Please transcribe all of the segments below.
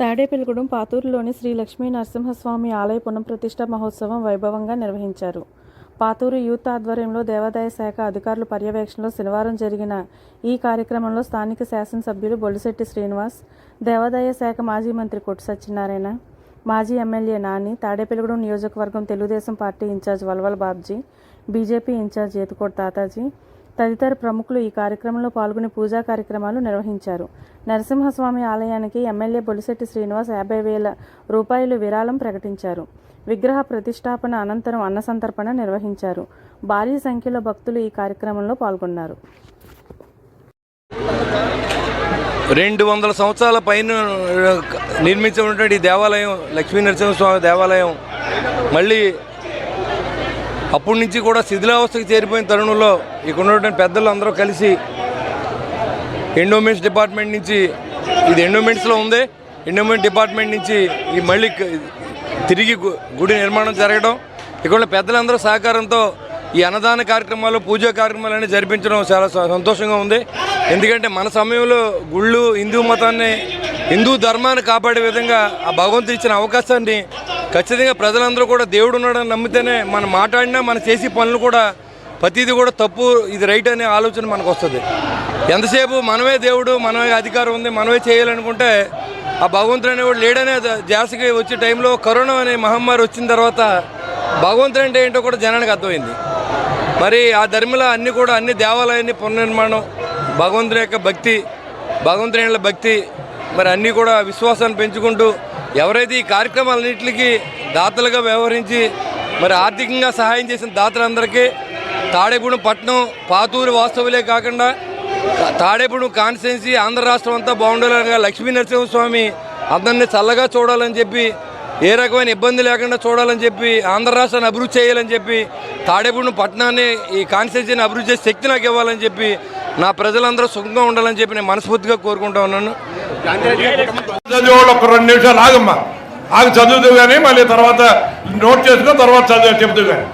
తాడేపల్లిగూడెం పాతూరులోని శ్రీ లక్ష్మీ నరసింహస్వామి ఆలయ పునఃప్రతిష్ఠ మహోత్సవం వైభవంగా నిర్వహించారు. పాతూరు యూత్ ఆధ్వర్యంలో దేవాదాయ శాఖ అధికారుల పర్యవేక్షణలో శనివారం జరిగిన ఈ కార్యక్రమంలో స్థానిక శాసనసభ్యులు బొలిశెట్టి శ్రీనివాస్ దేవాదాయ శాఖ మాజీ మంత్రి కొట్టు సత్యనారాయణ మాజీ ఎమ్మెల్యే నాని తాడేపల్లిగూడెం నియోజకవర్గం Telugu Desam party incharge Valval Babji BJP incharge Ethukota Tatagi తదితర ప్రముఖులు ఈ కార్యక్రమంలో పాల్గొని పూజా కార్యక్రమాలు నిర్వహించారు. నరసింహస్వామి ఆలయానికి ఎమ్మెల్యే బొలిశెట్టి శ్రీనివాస్ యాభై వేల రూపాయలు విరాళం ప్రకటించారు. విగ్రహ ప్రతిష్టాపన అనంతరం అన్నసంతర్పణ నిర్వహించారు. భారీ సంఖ్యలో భక్తులు ఈ కార్యక్రమంలో పాల్గొన్నారు. రెండు వందల సంవత్సరాల పైన నిర్మించినటువంటి దేవాలయం లక్ష్మీ నరసింహస్వామి దేవాలయం మళ్ళీ అప్పటి నుంచి కూడా శిథిలావస్థకు చేరిపోయిన తరుణంలో ఇక్కడ ఉన్నటువంటి పెద్దలు అందరూ కలిసి ఎండోమెంట్స్ డిపార్ట్మెంట్ నుంచి ఇది ఎండోమెంట్స్లో ఉంది. ఎండోమెంట్ డిపార్ట్మెంట్ నుంచి ఈ మళ్ళీ తిరిగి గు- గుడి నిర్మాణం జరగడం ఇక్కడ పెద్దలందరూ సహకారంతో ఈ అన్నదాన కార్యక్రమాలు పూజా కార్యక్రమాలన్నీ జరిపించడం చాలా సంతోషంగా ఉంది. ఎందుకంటే మన సమయంలో గుళ్ళు హిందూ మతాన్ని హిందూ ధర్మాన్ని కాపాడే విధంగా ఆ భగవంతుడు ఇచ్చిన అవకాశాన్ని ఖచ్చితంగా ప్రజలందరూ కూడా దేవుడు ఉన్నాడని నమ్మితేనే మనం మాట్లాడినా మనం చేసే పనులు కూడా ప్రతిదీ కూడా తప్పు ఇది రైట్ అనే ఆలోచన మనకు వస్తుంది. ఎంతసేపు మనమే దేవుడు మనమే అధికారం ఉంది మనమే చేయాలనుకుంటే ఆ భగవంతుడు అనేవాడు లేడనే జాసకి వచ్చే టైంలో కరోనా అనే మహమ్మారి వచ్చిన తర్వాత భగవంతుడు అంటే ఏంటో కూడా జనానికి అర్థమైంది. మరి ఆ ధర్మిలో అన్నీ కూడా అన్ని దేవాలయాన్ని పునర్నిర్మాణం భగవంతుని యొక్క భక్తి భగవంతుని భక్తి మరి అన్నీ కూడా విశ్వాసాన్ని పెంచుకుంటూ ఎవరైతే ఈ కార్యక్రమాలన్నింటికి దాతలుగా వ్యవహరించి మరి ఆర్థికంగా సహాయం చేసిన దాతలందరికీ తాడేపూడెం పట్నం పాతూరు వాస్తవులే కాకుండా తాడేపూడెం కాన్స్టిట్యున్సీ ఆంధ్ర రాష్ట్రం అంతా బాగుండేలాగా లక్ష్మీ నరసింహస్వామి అందరినీ చల్లగా చూడాలని చెప్పి ఏ రకమైన ఇబ్బంది లేకుండా చూడాలని చెప్పి ఆంధ్ర రాష్ట్రాన్ని అభివృద్ధి చేయాలని చెప్పి తాడేపూడి పట్టణాన్ని ఈ కాన్స్టిట్యున్సీని అభివృద్ధి చేసే శక్తి నాకు ఇవ్వాలని చెప్పి నా ప్రజలందరూ సుఖంగా ఉండాలని చెప్పి నేను మనస్ఫూర్తిగా కోరుకుంటా ఉన్నాను. చదివేవాళ్ళు ఒక రెండు నిమిషాలు ఆగమ్మా. ఆగి చదువుతూ కానీ మళ్ళీ తర్వాత నోట్ చేసుకుని తర్వాత చదువు చెబుతూ కానీ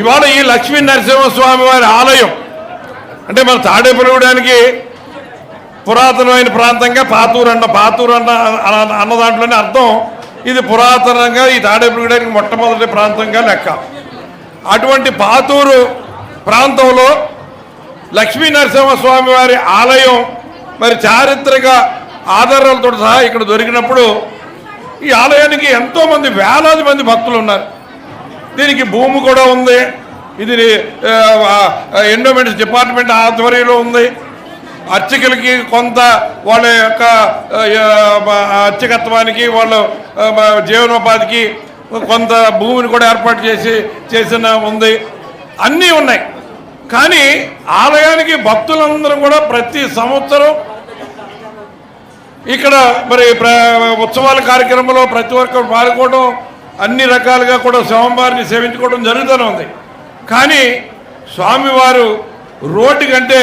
ఇవాళ ఈ లక్ష్మీ నరసింహస్వామి వారి ఆలయం అంటే మన తాడేపల్లిగూడానికి పురాతనమైన ప్రాంతంగా పాతూరు అన్న పాతూరు అన్న అన్న- దాంట్లోనే అర్థం. ఇది పురాతనంగా ఈ తాడేపల్లిగూడానికి మొట్టమొదటి ప్రాంతంగా లెక్క. అటువంటి పాతూరు ప్రాంతంలో లక్ష్మీ నరసింహస్వామి వారి ఆలయం మరి చారిత్రక ఆధారాలతో సహా ఇక్కడ దొరికినప్పుడు ఈ ఆలయానికి ఎంతోమంది వేలాది మంది భక్తులు ఉన్నారు. దీనికి భూమి కూడా ఉంది. ఇది ఎండోమెంట్స్ డిపార్ట్మెంట్ ఆధ్వర్యంలో ఉంది. అర్చకులకి కొంత వాళ్ళ యొక్క అర్చకత్వానికి వాళ్ళ జీవనోపాధికి కొంత భూమిని కూడా ఏర్పాటు చేసి చేసిన ఉంది. అన్నీ ఉన్నాయి. కానీ ఆలయానికి భక్తులందరూ కూడా ప్రతి సంవత్సరం ఇక్కడ మరి ప్ర- ఉత్సవాల కార్యక్రమంలో ప్రతి ఒక్కరు పాల్గొనడం అన్ని రకాలుగా కూడా స్వామివారిని సేవించుకోవడం జరుగుతూనే ఉంది. కానీ స్వామివారు రోడ్డు కంటే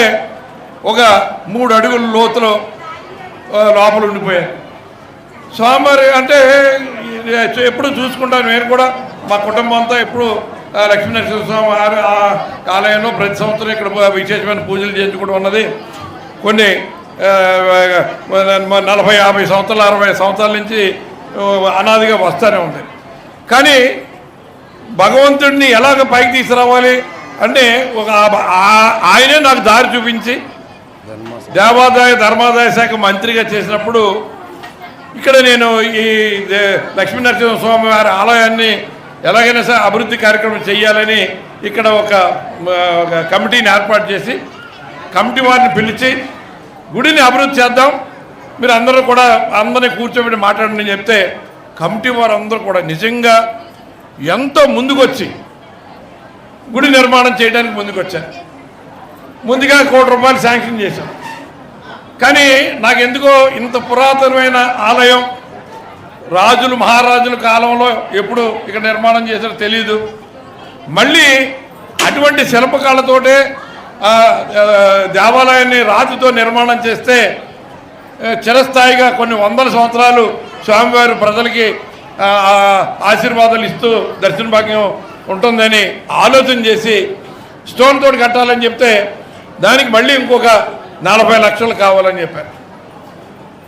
ఒక మూడు అడుగుల లోతులో లోపల ఉండిపోయారు. స్వామివారి అంటే ఎప్పుడు చూసుకుంటాను నేను కూడా మా కుటుంబం అంతా ఎప్పుడు లక్ష్మీనరసింహ స్వామి వారి ఆ ఆలయంలో ప్రతి సంవత్సరం ఇక్కడ విశేషమైన పూజలు చేయించుకోవడం ఉన్నది. కొన్ని నలభై యాభై సంవత్సరాలు అరవై సంవత్సరాల నుంచి అనాదిగా వస్తూనే ఉంది. కానీ భగవంతుడిని ఎలాగ పైకి తీసుకురావాలి అంటే ఒక ఆయనే నాకు దారి చూపించి దేవాదాయ ధర్మాదాయ శాఖ మంత్రిగా చేసినప్పుడు ఇక్కడ నేను ఈ దే- లక్ష్మీనరసింహ స్వామి వారి ఆలయాన్ని ఎలాగైనా సరే అభివృద్ధి కార్యక్రమం చేయాలని ఇక్కడ ఒక ఒక కమిటీని ఏర్పాటు చేసి కమిటీ వారిని పిలిచి గుడిని అభివృద్ధి చేద్దాం. మీరు అందరూ కూడా అందరినీ కూర్చోబెట్టి మాట్లాడండి చెప్తే కమిటీ వారు అందరూ కూడా నిజంగా ఎంతో ముందుకొచ్చి గుడి నిర్మాణం చేయడానికి ముందుకొచ్చారు. ముందుగా కోటి రూపాయలు శాంక్షన్ చేశాం. కానీ నాకు ఎందుకో ఇంత పురాతనమైన ఆలయం రాజులు మహారాజుల కాలంలో ఎప్పుడు ఇక్కడ నిర్మాణం చేశారో తెలియదు మళ్ళీ అటువంటి శిల్పకళతోటే దేవాలయాన్ని రాతితో నిర్మాణం చేస్తే చిరస్థాయిగా కొన్ని వందల సంవత్సరాలు స్వామివారి ప్రజలకి ఆశీర్వాదాలు ఇస్తూ దర్శన భాగ్యం ఉంటుందని ఆలోచన చేసి స్టోన్ తోటి కట్టాలని చెప్తే దానికి మళ్ళీ ఇంకొక నలభై లక్షలు కావాలని చెప్పారు.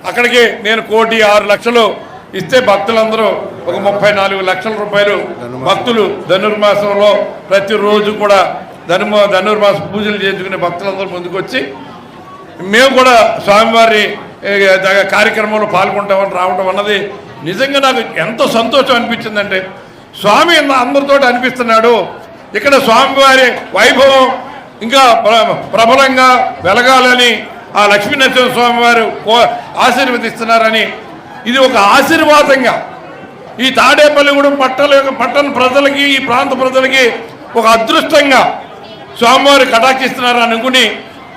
అక్కడికి నేను కోటి ఆరు లక్షలు ఇస్తే భక్తులందరూ ఒక ముప్పై నాలుగు లక్షల రూపాయలు భక్తులు ధనుర్మాసంలో ప్రతిరోజు కూడా ధనుమ ధనుర్మాస పూజలు చేయించుకునే భక్తులందరూ ముందుకొచ్చి మేము కూడా స్వామివారి కార్యక్రమంలో పాల్గొంటామని రావడం అన్నది నిజంగా నాకు ఎంతో సంతోషం అనిపించిందంటే స్వామి అందరితో అనిపిస్తున్నాడు. ఇక్కడ స్వామివారి వైభవం ఇంకా ప్ర- ప్రబలంగా వెలగాలని ఆ లక్ష్మీనరసింహ స్వామి వారు కో- ఆశీర్వదిస్తున్నారని ఇది ఒక ఆశీర్వాదంగా. ఈ తాడేపల్లిగూడెం పట్టణ పట్టణ ప్రజలకి ఈ ప్రాంత ప్రజలకి ఒక అదృష్టంగా స్వామివారు కటాక్షిస్తున్నారు అనుకుని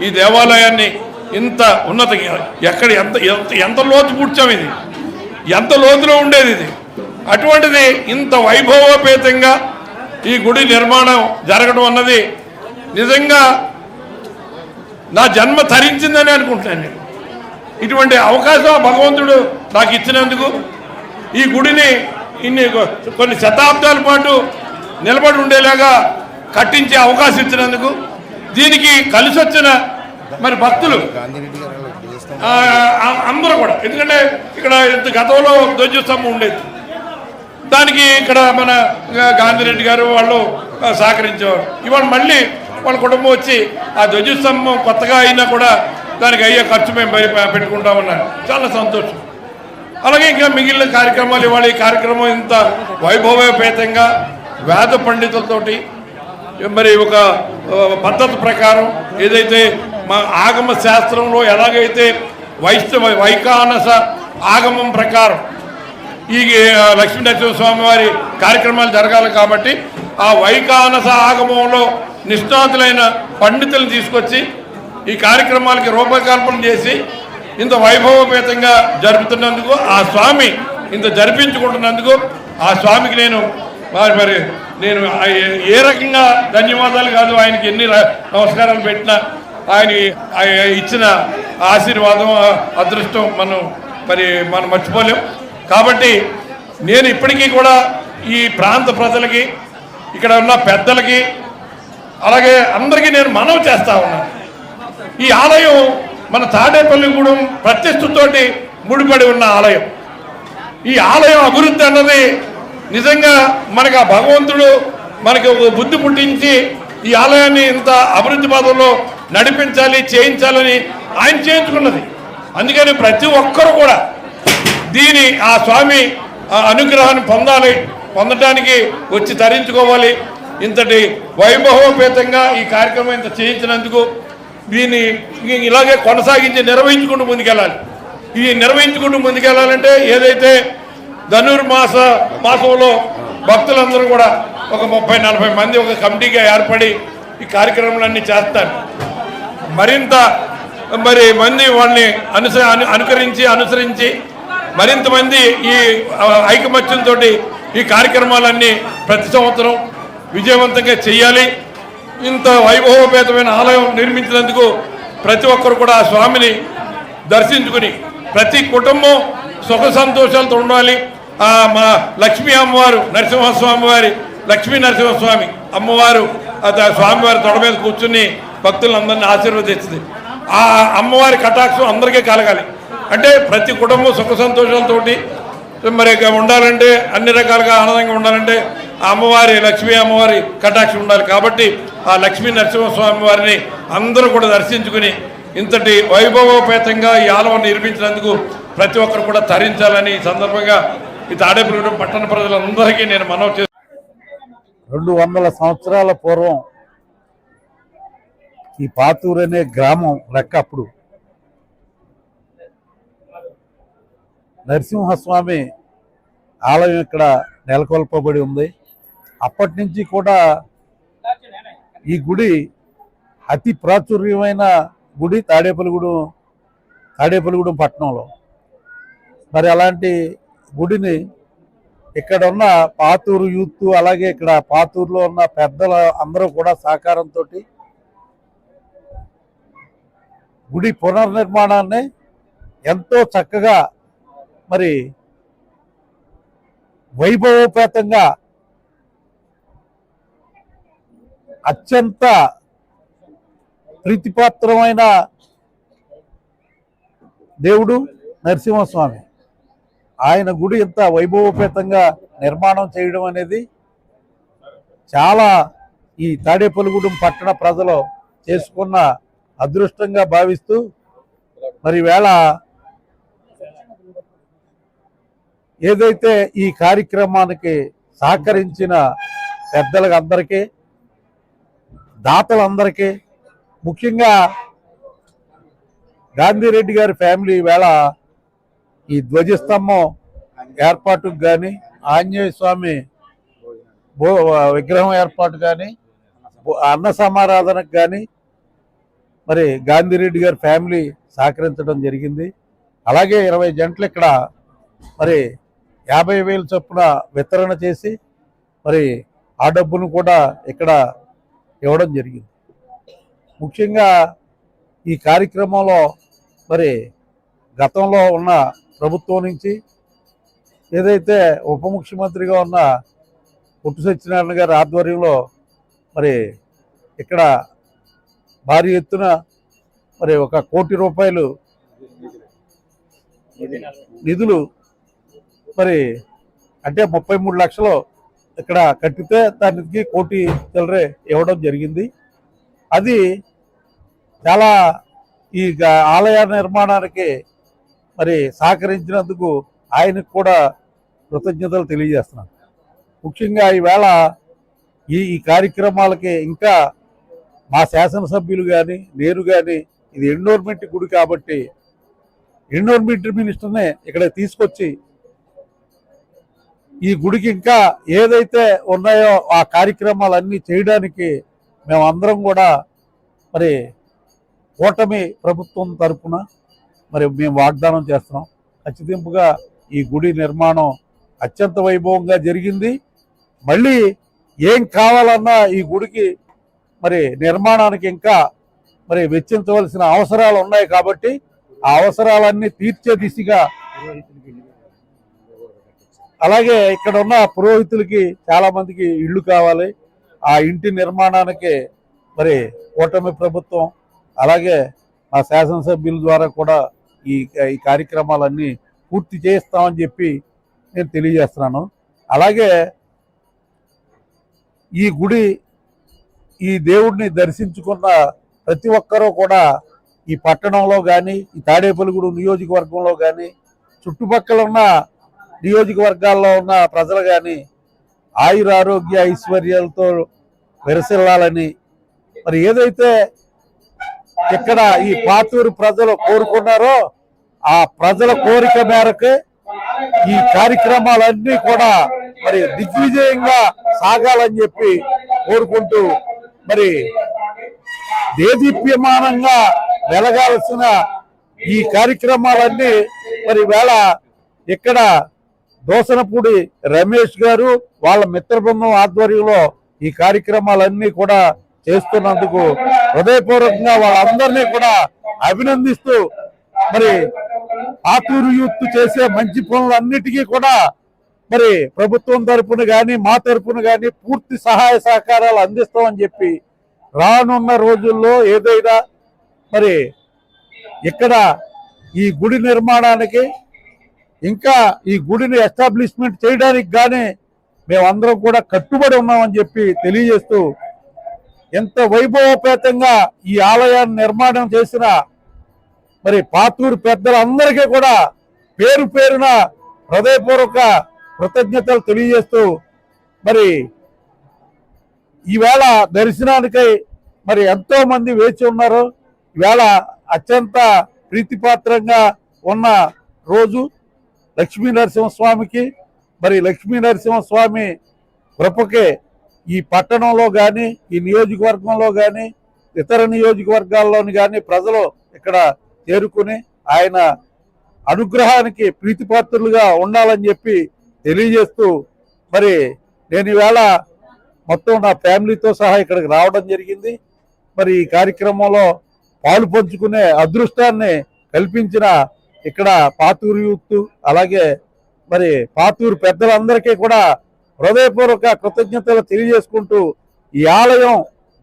ఈ దేవాలయాన్ని ఇంత ఉన్నత ఎక్కడ ఎంత ఎంత ఎంత లోతు పూడ్చాం ఇది? ఎంత లోతులో ఉండేది ఇది? అటువంటిది ఇంత వైభవోపేతంగా ఈ గుడి నిర్మాణం జరగడం అన్నది నిజంగా నా జన్మ తరించిందని అనుకుంటున్నాను నేను. ఇటువంటి అవకాశం భగవంతుడు నాకు ఇచ్చినందుకు ఈ గుడిని ఇన్ని కొన్ని శతాబ్దాల పాటు నిలబడి ఉండేలాగా కట్టించే అవకాశం ఇచ్చినందుకు దీనికి కలిసి వచ్చిన మరి భక్తులు అందరూ కూడా. ఎందుకంటే ఇక్కడ ఇంత గతంలో ధ్వజస్తంభం ఉండేది. దానికి ఇక్కడ మన గాంధీరెడ్డి గారు వాళ్ళు సహకరించేవారు. ఇవాళ మళ్ళీ వాళ్ళ కుటుంబం వచ్చి ఆ ధ్వజస్తంభం కొత్తగా అయినా కూడా దానికి అయ్యే ఖర్చు మేము బయట పెట్టుకుంటామన్నారు చాలా సంతోషం. అలాగే ఇంకా మిగిలిన కార్యక్రమాలు ఇవాళ ఈ కార్యక్రమం ఇంత వైభవోపేతంగా వేద పండితులతోటి మరి ఒక పద్ధతి ప్రకారం ఏదైతే మా ఆగమ శాస్త్రంలో ఎలాగైతే వైష్ణవ వైకానస ఆగమం ప్రకారం ఈ ఆ, లక్ష్మీనరసింహస్వామి వారి కార్యక్రమాలు జరగాలి కాబట్టి ఆ వైకానస ఆగమంలో నిష్ణాతులైన పండితులను తీసుకొచ్చి ఈ కార్యక్రమాలకి రూపకల్పన చేసి ఇంత వైభవపేతంగా జరుపుతున్నందుకు ఆ స్వామి ఇంత జరిపించుకుంటున్నందుకు ఆ స్వామికి నేను మరి మరి నేను ఏ- రకంగా ధన్యవాదాలు కాదు ఆయనకి ఎన్ని నమస్కారాలు పెట్టినా ఆయన ఇచ్చిన ఆశీర్వాదం అదృష్టం మనం మరి మనం మర్చిపోలేం. కాబట్టి నేను ఇప్పటికీ కూడా ఈ ప్రాంత ప్రజలకి ఇక్కడ ఉన్న పెద్దలకి అలాగే అందరికీ నేను మనవి చేస్తా ఉన్నాను ఈ ఆలయం మన తాడేపల్లిగూడెం ప్రతిష్టతోటి ముడిపడి ఉన్న ఆలయం. ఈ ఆలయం అభివృద్ధి అన్నది నిజంగా మనకు ఆ భగవంతుడు మనకి ఒక బుద్ధి పుట్టించి ఈ ఆలయాన్ని ఇంత అభివృద్ధి పదంలో నడిపించాలి చేయించాలని ఆయన చేయించుకున్నది. అందుకని ప్రతి ఒక్కరు కూడా దీని ఆ స్వామి అనుగ్రహాన్ని పొందాలి పొందడానికి వచ్చి తరించుకోవాలి. ఇంతటి వైభవోపేతంగా ఈ కార్యక్రమం ఇంత చేయించినందుకు దీన్ని ఇలాగే కొనసాగించి నిర్వహించుకుంటూ ముందుకెళ్ళాలి. ఈ నిర్వహించుకుంటూ ముందుకెళ్ళాలంటే ఏదైతే ధనుర్మాస మాసంలో భక్తులందరూ కూడా ఒక ముప్పై నలభై మంది ఒక కమిటీగా ఏర్పడి ఈ కార్యక్రమాలన్నీ చేస్తారు. మరింత మరి మంది వాళ్ళని అనుస అను- అనుకరించి అనుసరించి మరింత మంది ఈ ఐకమత్యంతో ఈ కార్యక్రమాలన్నీ ప్రతి సంవత్సరం విజయవంతంగా చేయాలి. ఇంత వైభవపేతమైన ఆలయం నిర్మించినందుకు ప్రతి ఒక్కరు కూడా ఆ స్వామిని దర్శించుకుని ప్రతి కుటుంబం సుఖ సంతోషాలతో ఉండాలి. ఆ మా లక్ష్మీ అమ్మవారు నరసింహస్వామి వారి లక్ష్మీ నరసింహస్వామి అమ్మవారు ఆ స్వామివారి తొడ మీద కూర్చుని భక్తులందరినీ ఆశీర్వదిస్తుంది. ఆ అమ్మవారి కటాక్షం అందరికీ కలగాలి. అంటే ప్రతి కుటుంబం సుఖ సంతోషాలతోటి మరి ఉండాలంటే అన్ని రకాలుగా ఆనందంగా ఉండాలంటే అమ్మవారి లక్ష్మీ అమ్మవారి కటాక్షం ఉండాలి కాబట్టి ఆ లక్ష్మీ నరసింహస్వామి వారిని అందరూ కూడా దర్శించుకుని ఇంతటి వైభవోపేతంగా ఈ ఆలయం నిర్మించినందుకు ప్రతి ఒక్కరు కూడా తరించాలని ఈ సందర్భంగా ఈ తాడేపల్లిగూడెం పట్టణ ప్రజలందరికీ నేను మనవి చేస్తాను రెండు వందల సంవత్సరాల పూర్వం ఈ పాతూరు అనే గ్రామం లెక్క అప్పుడు. నరసింహస్వామి ఆలయం ఇక్కడ నెలకొల్పబడి ఉంది. అప్పటి నుంచి కూడా ఈ గుడి అతి ప్రాచుర్యమైన గుడి తాడేపల్లిగూడెం తాడేపల్లిగూడెం పట్టణంలో. మరి అలాంటి గుడిని ఇక్కడ ఉన్న పాతూరు యూత్ అలాగే ఇక్కడ పాతూరులో ఉన్న పెద్దల అందరూ కూడా సహకారంతో గుడి పునర్నిర్మాణాన్ని ఎంతో చక్కగా మరి వైభవోపేతంగా అత్యంత ప్రీతిపాత్రమైన దేవుడు నరసింహస్వామి. ఆయన గుడి ఇంత వైభవోపేతంగా నిర్మాణం చేయడం అనేది చాలా ఈ తాడేపల్లిగూడెం పట్టణ ప్రజలు చేసుకున్న అదృష్టంగా భావిస్తూ మరి వేళ ఏదైతే ఈ కార్యక్రమానికి సహకరించిన పెద్దలకు అందరికీ దాతలందరికీ ముఖ్యంగా గాంధీరెడ్డి గారి ఫ్యామిలీ వేళ ఈ ధ్వజస్తంభం ఏర్పాటుకు కానీ ఆంజనేయ స్వామి భో విగ్రహం ఏర్పాటు కానీ అన్న సమారాధనకు కానీ మరి గాంధీరెడ్డి గారి ఫ్యామిలీ సహకరించడం జరిగింది. అలాగే ఇరవై జంటలు ఇక్కడ మరి యాభై వేలు చొప్పున వితరణ చేసి మరి ఆ డబ్బును కూడా ఇక్కడ ఇవ్వడం జరిగింది. ముఖ్యంగా ఈ కార్యక్రమంలో మరి గతంలో ఉన్న ప్రభుత్వం నుంచి ఏదైతే ఉప ముఖ్యమంత్రిగా ఉన్న పుట్టు సత్యనారాయణ గారి ఆధ్వర్యంలో మరి ఇక్కడ భారీ ఎత్తున మరి ఒక కోటి రూపాయలు నిధులు మరి అంటే ముప్పై మూడు లక్షలు ఇక్కడ కట్టితే దానికి కోటి చిల్లరే ఇవ్వడం జరిగింది. అది చాలా ఈ ఆలయ నిర్మాణానికి మరి సహకరించినందుకు ఆయనకు కూడా కృతజ్ఞతలు తెలియజేస్తున్నాను. ముఖ్యంగా ఈవేళ ఈ ఈ కార్యక్రమాలకి ఇంకా మా శాసనసభ్యులు కానీ నేను కానీ ఇది ఎండోర్మెంట్ గుడి కాబట్టి ఎండోర్మెంట్ మినిస్టర్నే ఇక్కడ తీసుకొచ్చి ఈ గుడికి ఇంకా ఏదైతే ఉన్నాయో ఆ కార్యక్రమాలన్నీ చేయడానికి మేమందరం కూడా మరి కూటమి ప్రభుత్వం తరపున మరి మేము వాగ్దానం చేస్తున్నాం. ఖచ్చితింపుగా ఈ గుడి నిర్మాణం అత్యంత వైభవంగా జరిగింది. మళ్ళీ ఏం కావాలన్నా ఈ గుడికి మరి నిర్మాణానికి ఇంకా మరి వెచ్చించవలసిన అవసరాలు ఉన్నాయి కాబట్టి ఆ అవసరాలన్నీ తీర్చే దిశగా అలాగే ఇక్కడ ఉన్న పురోహితులకి చాలా మందికి ఇళ్ళు కావాలి. ఆ ఇంటి నిర్మాణానికి మరి కూటమి ప్రభుత్వం అలాగే మా శాసనసభ్యుల ద్వారా కూడా ఈ ఈ కార్యక్రమాలన్నీ పూర్తి చేస్తామని చెప్పి నేను తెలియజేస్తున్నాను. అలాగే ఈ గుడి ఈ దేవుడిని దర్శించుకున్న ప్రతి ఒక్కరూ కూడా ఈ పట్టణంలో కానీ ఈ తాడేపల్లిగూడు నియోజకవర్గంలో కానీ చుట్టుపక్కల ఉన్న నియోజకవర్గాల్లో ఉన్న ప్రజలు కానీ ఆయురారోగ్య ఐశ్వర్యాలతో విరసిల్లాలని మరి ఏదైతే ఇక్కడ ఈ పాతూరు ప్రజలు కోరుకున్నారో ఆ ప్రజల కోరిక మేరకు ఈ కార్యక్రమాలన్నీ కూడా మరి దిగ్విజయంగా సాగాలని చెప్పి కోరుకుంటూ మరి దేదీప్యమానంగా వెలగాల్సిన ఈ కార్యక్రమాలన్నీ మరి వేళ ఇక్కడ దోసనపూడి రమేష్ గారు వాళ్ళ మిత్ర బృందం ఆధ్వర్యంలో ఈ కార్యక్రమాలన్నీ కూడా చేస్తున్నందుకు హృదయపూర్వకంగా వాళ్ళందరినీ కూడా అభినందిస్తూ మరి ఆతూరు యూత్ చేసే మంచి పనులన్నిటికీ కూడా మరి ప్రభుత్వం తరపున కానీ మా తరపున కానీ పూర్తి సహాయ సహకారాలు అందిస్తామని చెప్పి రానున్న రోజుల్లో ఏదైనా మరి ఇక్కడ ఈ గుడి నిర్మాణానికి ఇంకా ఈ గుడిని ఎస్టాబ్లిష్మెంట్ చేయడానికి కానీ మేమందరం కూడా కట్టుబడి ఉన్నామని చెప్పి తెలియజేస్తూ ఎంత వైభవపేతంగా ఈ ఆలయాన్ని నిర్మాణం చేసిన మరి పాతూరు పెద్దలందరికీ కూడా పేరు పేరున హృదయపూర్వక కృతజ్ఞతలు తెలియజేస్తూ మరి ఈవేళ దర్శనానికై మరి ఎంతో మంది వేచి ఉన్నారు. ఈవేళ అత్యంత ప్రీతిపాత్రంగా ఉన్న రోజు. లక్ష్మీ నరసింహస్వామికి మరి లక్ష్మీ నరసింహస్వామి కృపకే ఈ పట్టణంలో కానీ ఈ నియోజకవర్గంలో కానీ ఇతర నియోజకవర్గాల్లోని కానీ ప్రజలు ఇక్కడ చేరుకుని ఆయన అనుగ్రహానికి ప్రీతిపాత్రులుగా ఉండాలని చెప్పి తెలియజేస్తూ మరి నేను ఈవేళ మొత్తం నా ఫ్యామిలీతో సహా ఇక్కడికి రావడం జరిగింది. మరి ఈ కార్యక్రమంలో పాలు పంచుకునే అదృష్టాన్ని కల్పించిన ఇక్కడ పాతూరు యూత్ అలాగే మరి పాతూరు పెద్దలందరికీ కూడా హృదయపూర్వక కృతజ్ఞతలు తెలియజేసుకుంటూ ఈ ఆలయం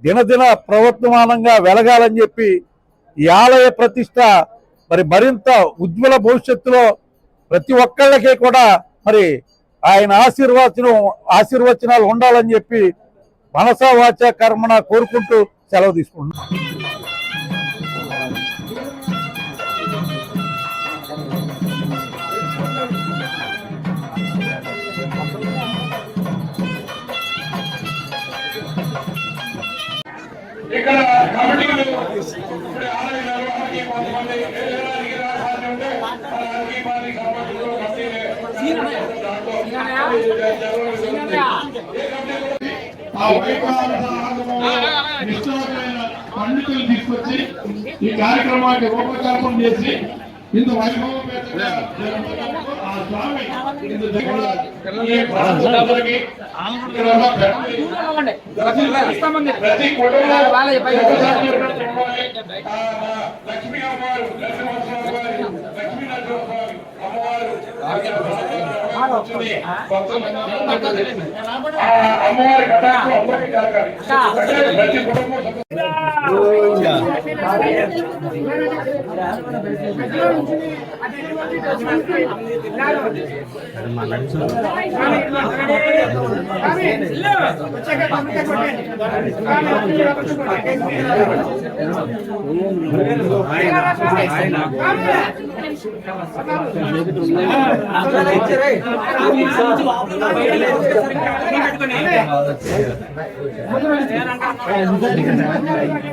దినదిన ప్రవర్తమానంగా వెలగాలని చెప్పి ఈ ఆలయ ప్రతిష్ట మరి మరింత ఉజ్వల భవిష్యత్తులో ప్రతి ఒక్కళ్ళకి కూడా మరి ఆయన ఆశీర్వచనం ఆశీర్వచనాలు ఉండాలని చెప్పి మనసా వాచ కర్మణ కోరుకుంటూ సెలవు తీసుకుంటున్నాను ఇక్కడ కమిటీలు ఇప్పుడు ఆలయ నిర్వహణకి కొంతమంది ఉంటే పార్టీ సంబంధించిన ఆ పండితులు తీసుకొచ్చి ఈ కార్యక్రమానికి రూపకల్పన చేసి ఇంత వైభవపేతంగా ఆ స్వామి ప్రతి- లక్ష్మీ అమ్మవారు లక్ష్మీ నరసింహస్వామి అమ్మవారు అమ్మవారి. కటాక్షం అందరికీ కలగాలి. ప్రతి కుటుంబం పెట్టుకుని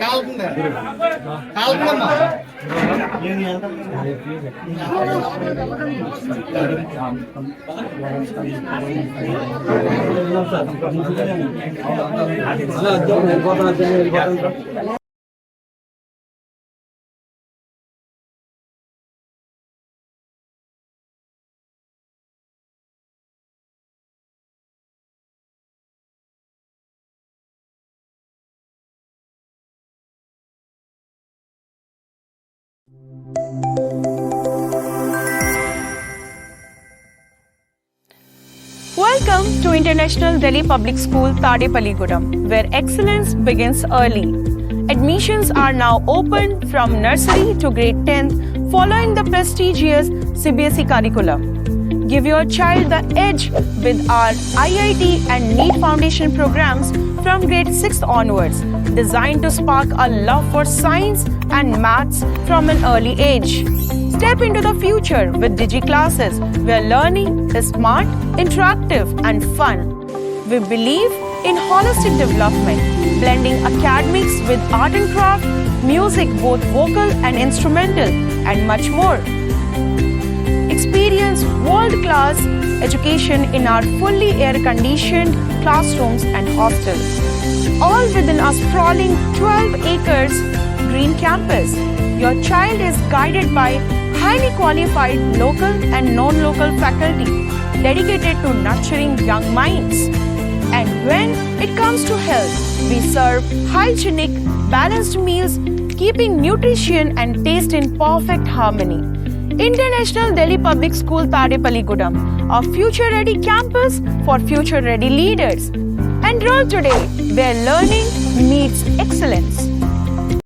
call International Delhi Public School Tadepalligudam, where excellence begins early. Admissions are now open from nursery to grade 10th following the prestigious CBSE curriculum. Give your child the edge with our IIT and NEET foundation programs from grade 6th onwards, designed to spark a love for science and maths from an early age. Step into the future with Digi classes where learning is smart, interactive, and fun. We believe in holistic development, blending academics with art and craft, music, both vocal and instrumental, and much more. Experience world class education in our fully air conditioned classrooms and hostels. All within our sprawling 12 acres green campus. Your child is guided by highly qualified local and non local faculty dedicated to nurturing young minds. And when it comes to health, we serve hygienic, balanced meals, keeping nutrition and taste in perfect harmony. International Delhi Public School Tadepalligudam, a future ready campus for future ready leaders. Enroll today where learning meets